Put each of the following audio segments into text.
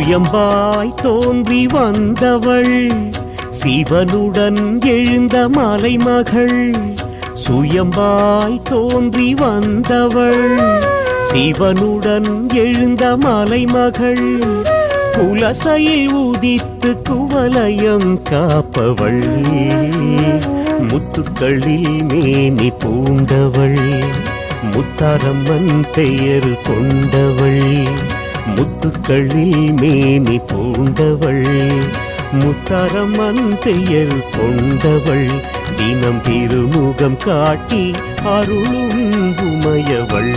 சுயம்பாய் தோன்றி வந்தவள் சிவனுடன் எழுந்த மலைமகள் சுயம்பாய் தோன்றி வந்தவள் சிவனுடன் எழுந்த மலைமகள் குலசையில் உதித்து குவலயம் காப்பவள் முத்துக்களில் மேனி பூண்டவள் முத்தாரம்மன் பெயர் கொண்டவள். முத்துக்களில் மேனி பூண்டவள் முத்தாரம்மன் பெயர் கொண்டவள். தினம் திருமுகம் காட்டி அருளும் உமையவள்.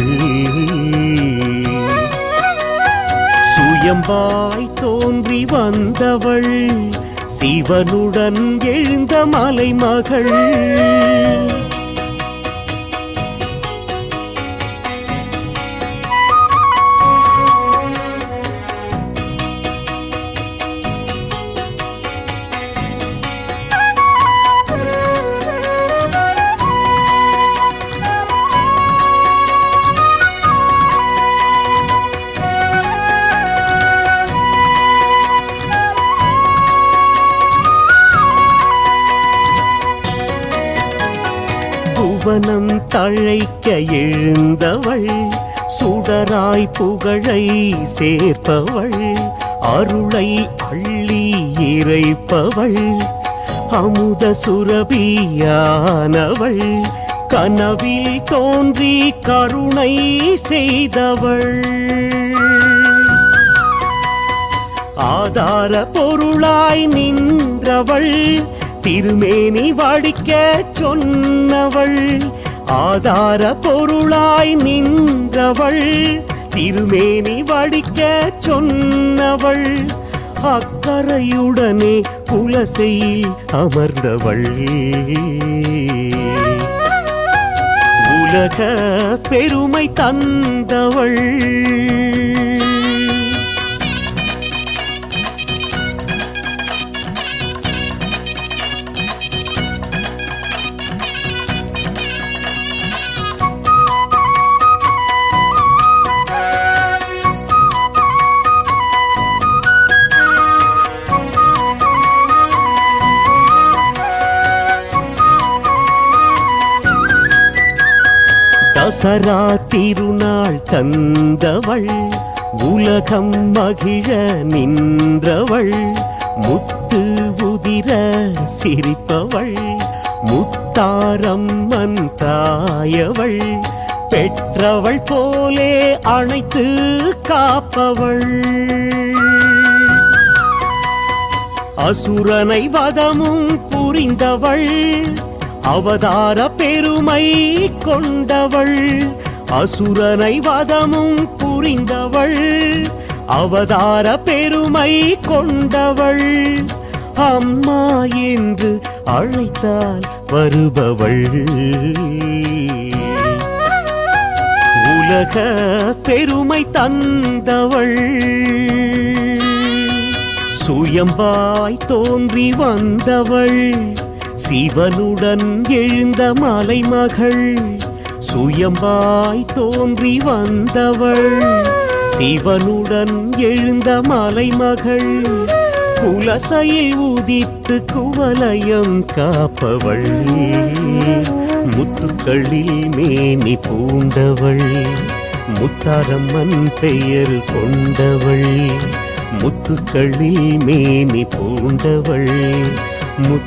சுயம்பாய் தோன்றி வந்தவள் சிவனுடன் எழுந்த மலைமகள். புவனம் தழைக்க எழுந்தவள் சுடராய் புகழை சேர்ப்பவள் அருளை அள்ளி இறைப்பவள் அமுத சுரபியானவள் கனவில் தோன்றி கருணை செய்தவள். ஆதார பொருளாய் நின்றவள் திருமேனி வடிக்க சொன்னவள் ஆதார பொருளாய் நின்றவள் திருமேனி வடிக்க சொன்னவள் அக்கறையுடனே குலசையில் அமர்ந்தவள். உலக பெருமை தந்தவள். தசரா திருநாள் தந்தவள் உலகம் மகிழ நின்றவள் முத்து உதிர சிரிப்பவள் முத்தாரம்மன் தாயவள் பெற்றவள் போலே அணைத்து காப்பவள். அசுரனை வதமும் புரிந்தவள் அவதார பெருமை கொண்டவள். அசுரனை வதமும் புரிந்தவள். அவதார பெருமை கொண்டவள். அம்மா என்று அழைத்தால் வருபவள். உலக பெருமை தந்தவள். சுயம்பாய் தோன்றி வந்தவள். சிவனுடன் எழுந்த மலைமகள் சுயம்பாய் தோன்றி வந்தவள். சிவனுடன் எழுந்த மலைமகள் குலசையில் உதித்து குவலயம் காப்பவள். முத்துக்களில் மேனி பூண்டவள். முத்தாரம்மன் பெயர் கொண்டவள். முத்துக்களில் மேனி பூண்டவள். முத்